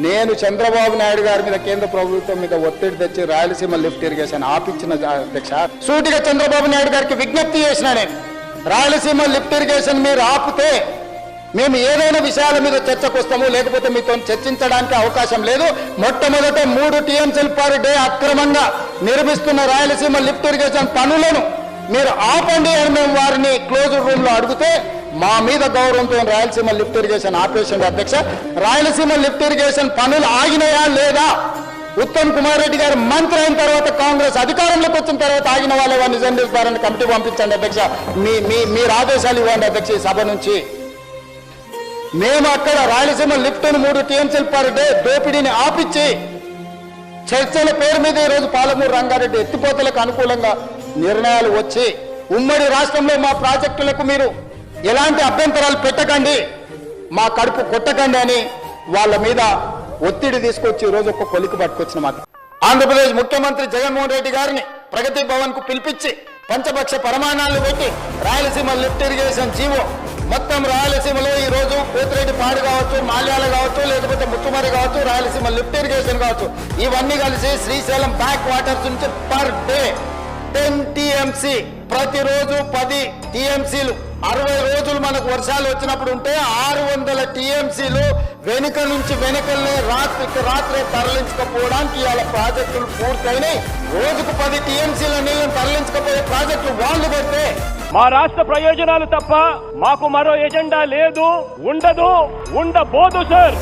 నేను చంద్రబాబు నాయుడు గారి మీద కేంద్ర ప్రభుత్వం మీద ఒత్తిడి తెచ్చి రాయలసీమ లిఫ్ట్ ఇరిగేషన్ ఆపించిన అధ్యక్ష. సూటిగా చంద్రబాబు నాయుడు గారికి విజ్ఞప్తి చేసిన నేను రాయలసీమ లిఫ్ట్ ఇరిగేషన్ మీరు ఆపితే మేము ఏదైనా విషయాల మీద చర్చకు వస్తాము లేకపోతే మీతో చర్చించడానికి అవకాశం లేదు. మొట్టమొదట మూడు టీఎంసీల పర్ డే అక్రమంగా నిర్మిస్తున్న రాయలసీమ లిఫ్ట్ ఇరిగేషన్ పనులను మీరు ఆపండి అని మేము వారిని క్లోజ్ రూమ్లో అడిగితే మా మీద గౌరవంతో రాయలసీమ లిఫ్ట్ ఇరిగేషన్ ఆపరేషన్ అధ్యక్ష రాయలసీమ లిఫ్ట్ ఇరిగేషన్ పనులు ఆగినాయా లేదా? ఉత్తమ్ కుమార్ రెడ్డి గారు మంత్రి అయిన తర్వాత కాంగ్రెస్ అధికారంలోకి వచ్చిన తర్వాత ఆగిన వాళ్ళ వారిని నిజం చేస్తారని కమిటీ పంపించండి అధ్యక్ష. మీ మీ మీరు ఆదేశాలు ఇవ్వండి అధ్యక్ష ఈ సభ నుంచి. మేము అక్కడ రాయలసీమ లిఫ్ట్ మూడు టీఎంసీలు పర్ డే దోపిడీని ఆపిచ్చి చర్చల పేరు మీద ఈరోజు పాలమూరు రంగారెడ్డి ఎత్తిపోతలకు అనుకూలంగా నిర్ణయాలు వచ్చి ఉమ్మడి రాష్ట్రంలో మా ప్రాజెక్టులకు మీరు ఎలాంటి అభ్యంతరాలు పెట్టకండి మా కడుపు కొట్టకండి అని వాళ్ళ మీద ఒత్తిడి తీసుకొచ్చి రోజు ఒక కొలికి పట్టుకొచ్చిన మాట ఆంధ్రప్రదేశ్ ముఖ్యమంత్రి జగన్మోహన్ రెడ్డి గారిని ప్రగతి భవన్కు పిలిపించి పంచపక్ష ప్రమాణాలు పెట్టి రాయలసీమ లిఫ్ట్ ఇరిగేషన్ జీవో. మొత్తం రాయలసీమలో ఈ రోజు కోతిరెడ్డి పాడు కావచ్చు మాల్యాల కావచ్చు లేకపోతే ముత్తుమరి కావచ్చు రాయలసీమ లిఫ్ట్ ఇరిగేషన్ కావచ్చు. ఇవన్నీ కలిసి శ్రీశైలం బ్యాక్ వాటర్స్ నుంచి పర్ డే టెన్ టీఎంసీ. ప్రతిరోజు పది టీఎంసీలు అరవై రోజులు మనకు వర్షాలు వచ్చినప్పుడు ఉంటే ఆరు వందల టీఎంసీలు వెనుక నుంచి వెనుకల్నే రాత్రికి రాత్రే తరలించకపోవడానికి ఇవాళ ప్రాజెక్టులు పూర్తయినాయి. రోజుకు పది టీఎంసీల నీళ్ళని తరలించకపోయే ప్రాజెక్టులు వాళ్ళు పెడితే మా రాష్ట్ర ప్రయోజనాలు తప్ప మాకు మరో ఎజెండా లేదు ఉండదు ఉండబోదు సార్.